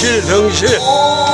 덩실 덩실.